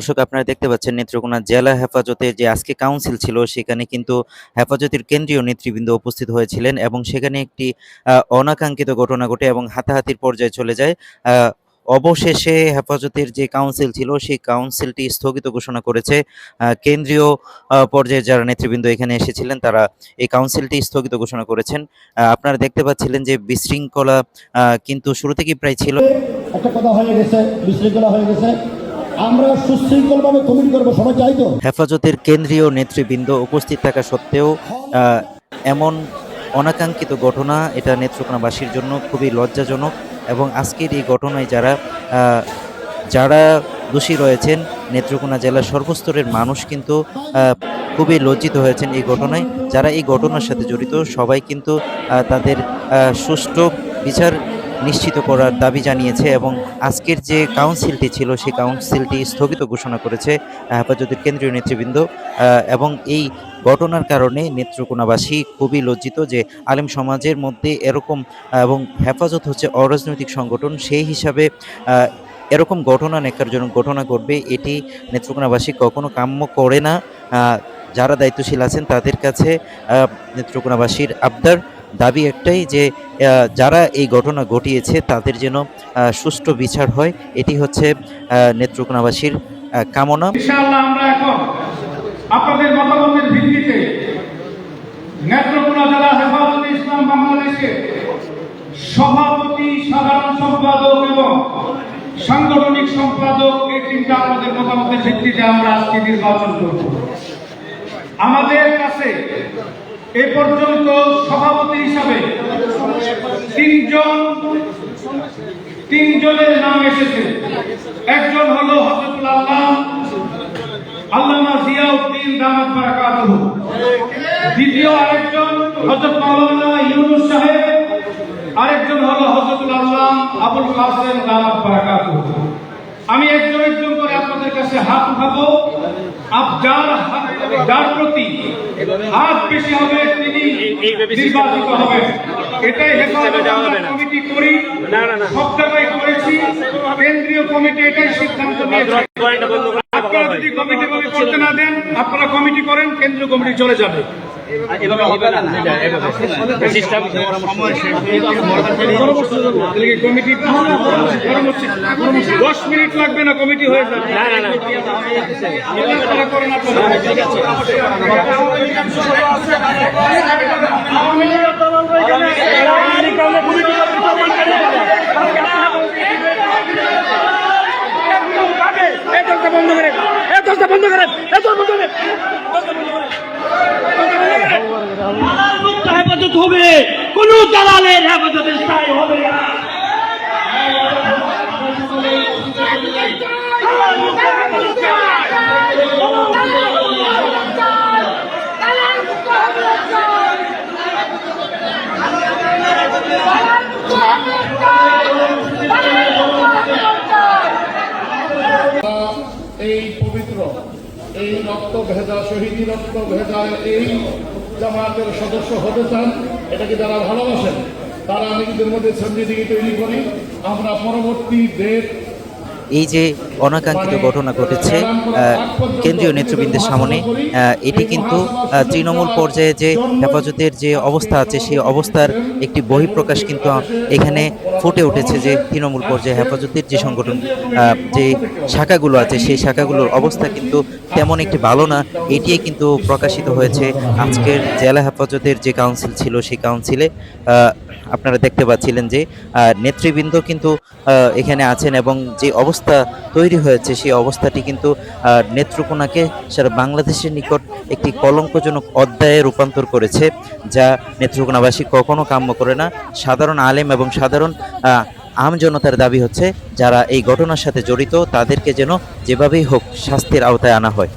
দর্শক, আপনারা দেখতে পাচ্ছেন নেত্রকোনা জেলা হেফাজতে যে আজকে কাউন্সিল ছিল, সেখানে কিন্তু হেফাজতের কেন্দ্রীয় নেতৃবৃন্দ উপস্থিত হয়েছিলেন এবং সেখানে একটি অনাকাঙ্ক্ষিত ঘটনা ঘটে এবং হাতাহাতির পর্যায়ে চলে যায়। অবশেষে হেফাজতের যে কাউন্সিল ছিল, সেই কাউন্সিলটি স্থগিত ঘোষণা করেছে। কেন্দ্রীয় পর্যায়ে যারা নেতৃবৃন্দ এখানে এসেছিলেন, তারা এই কাউন্সিলটি স্থগিত ঘোষণা করেছেন। আপনারা দেখতে পাচ্ছিলেন যে বিশৃঙ্খলা কিন্তু শুরু থেকেই প্রায় ছিল। একটা কথা হয়ে গেছে, বিশৃঙ্খলা হয়ে গেছে। আমরা সুশৃঙ্খলভাবে কমিটি করব, সবাই চাই তো। হেফাজতের কেন্দ্রীয় নেতৃবৃন্দ উপস্থিত থাকা সত্ত্বেও এমন অনাকাঙ্ক্ষিত ঘটনা এটা নেত্রকোনাবাসীর জন্য খুবই লজ্জাজনক এবং আজকের এই ঘটনায় যারা যারা দোষী রয়েছেন, নেত্রকোনা জেলার সর্বস্তরের মানুষ কিন্তু খুবই লজ্জিত হয়েছেন এই ঘটনায়। যারা এই ঘটনার সাথে জড়িত, সবাই কিন্তু তাদের সুষ্ঠু বিচার নিশ্চিত করার দাবি জানিয়েছে এবং আজকের যে কাউন্সিলটি ছিল, সেই কাউন্সিলটি স্থগিত ঘোষণা করেছে হেফাজতের কেন্দ্রীয় নেতৃবৃন্দ এবং এই ঘটনার কারণে নেত্রকোনাবাসী খুবই লজ্জিত যে আলেম সমাজের মধ্যে এরকম এবং হেফাজত হচ্ছে অরাজনৈতিক সংগঠন, সেই হিসাবে এরকম ঘটনা, নেকারজনক ঘটনা ঘটবে, এটি নেত্রকোনাবাসী কখনো কাম্য করে না। যারা দায়িত্বশীল আছেন তাদের কাছে নেত্রকোনাবাসীর আবদার। দাবি একটাই যে যারা এই ঘটনা ঘটিয়েছে তাদের যেন সুষ্ঠু বিচার হয়, এটি হচ্ছে নেত্রকোনাবাসীর কামনা। আপনাদের মতামতের ভিত্তিতে নেত্রকোনা জেলা হেফাজতে ইসলাম বাংলাদেশের সভাপতি, সাধারণ সম্পাদক এবং সাংগঠনিক সম্পাদক এই তিনটা আপনাদের মতামতের ভিত্তিতে আমরা আজকে নির্বাচন করব। আমাদের কাছে এ পর্যন্ত সভাপতি হিসাবে তিনজন, তিনজনের নাম এসেছে। একজন হলো হজরতুল আল্লাহ, আল্লামা জিয়াউদ্দিন দামাত বারাকাতুহু। দ্বিতীয় আরেকজন হযরত মাওলানা ইউনুস সাহেব, আরেকজন হলো হযরতুল আল্লাহ আবুল কাসেম দামাত বারাকাতুহু। আমি একজন একজন করে আপনাদের কাছে হাত উঠাবো। আপ যার যার প্রতি হাত বেশি হবে, তিনি নির্বাচিত হবেন এটাই হেফাজত কমিটি করি সব জায়গায় করেছি। কেন্দ্রীয় কমিটি এটাই সিদ্ধান্ত নিয়েছে। আপনারা যদি কমিটি করতে না দেন আপনারা কমিটি করেন কেন্দ্রীয় কমিটি চলে যাবে। কমিটি দশ মিনিট লাগবে না কমিটি হয়ে যাবে। আপনারা করেন। বন্ধ করেন। হেফাজত হবে। কোন দালালের হেফাজতে স্থায়ী হবে না এই পবিত্র এই রক্ত ভেজা শহীদি রক্ত ভেজা এই জামাতের সদস্য হতে চান এটাকে যারা ভালোবাসেন তারা নিজেদের মধ্যে সঞ্জিদিকে তৈরি করি। আমরা পরবর্তী ডেট এই যে অনাকাঙ্ক্ষিত ঘটনা ঘটেছে কেন্দ্রীয় নেতৃবৃন্দের সামনে এটি কিন্তু তৃণমূল পর্যায়ে যে হেফাজতের যে অবস্থা আছে সেই অবস্থার একটি বহিঃপ্রকাশ কিন্তু এখানে ফুটে উঠেছে যে তৃণমূল পর্যায়ে হেফাজতের যে সংগঠন যে শাখাগুলো আছে, সেই শাখাগুলোর অবস্থা কিন্তু তেমন একটি ভালো না। এটি কিন্তু প্রকাশিত হয়েছে আজকের জেলা হেফাজতের যে কাউন্সিল ছিল, সেই কাউন্সিলে আপনারা দেখতে পাচ্ছিলেন যে নেতৃবৃন্দ কিন্তু এখানে আছেন এবং যে অবস্থা তৈরি হয়েছে, সেই অবস্থাটি কিন্তু নেত্রকোনাকে সারা বাংলাদেশের নিকট একটি কলঙ্কজনক অধ্যায়ে রূপান্তর করেছে, যা নেত্রকোনাবাসী কখনো কাম্য করে না। সাধারণ আলেম এবং সাধারণ আহ, আম জনতার দাবি হচ্ছে যারা এই ঘটনার সাথে জড়িত তাদেরকে যেন যেভাবেই হোক শাস্তির আওতায় আনা হয়।